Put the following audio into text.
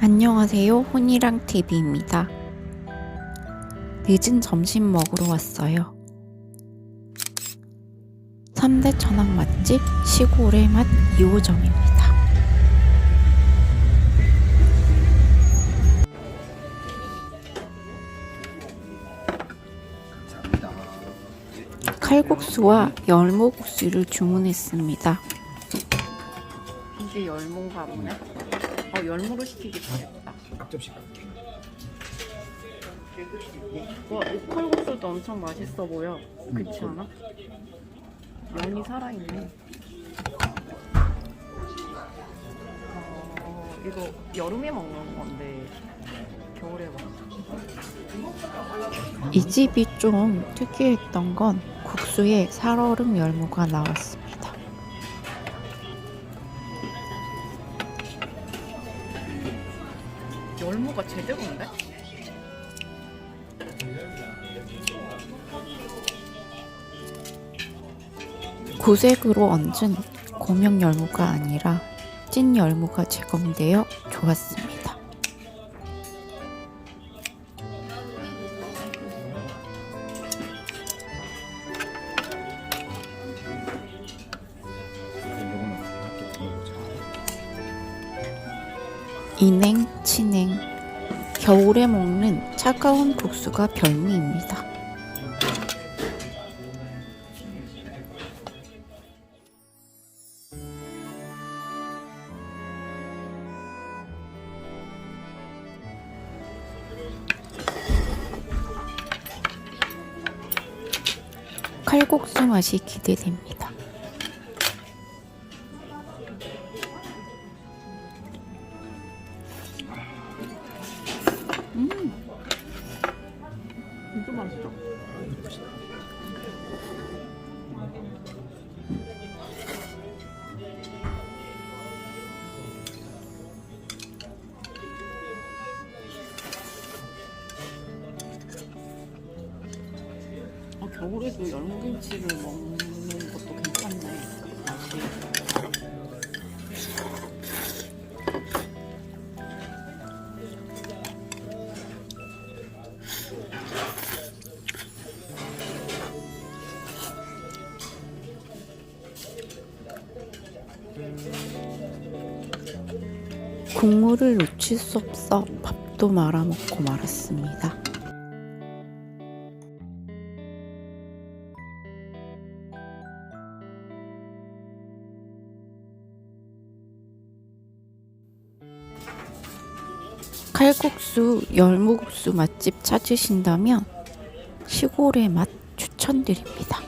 안녕하세요. 혼이랑 TV입니다. 늦은 점심 먹으러 왔어요. 3대 천왕 맛집 시골의 맛 2호점입니다. 칼국수와 열무국수를 주문했습니다. 이게 열무인가 보네. 어, 열무로 시키기 잘했다. 앞접시 갈게. 와, 이 칼국수도 엄청 맛있어 보여. 그렇지 않아? 면이 살아있네. 어, 이거 여름에 먹는 건데 겨울에 먹어. 이 집이 좀 특이했던 건 국수에 살얼음 열무가 나왔습니다. 열무가 제대로인데? 구색으로 얹은 고명 열무가 아니라 찐 열무가 제공되어 좋았습니다. 인행, 친행. 겨울에 먹는 차가운 국수가 별미입니다. 칼국수 맛이 기대됩니다. 맛있어. 어, 겨울에도 열무김치를 먹는 것도 괜찮네. 맛이. 국물을 놓칠 수 없어 밥도 말아먹고 말았습니다. 칼국수, 열무국수 맛집 찾으신다면 시골의 맛 추천드립니다.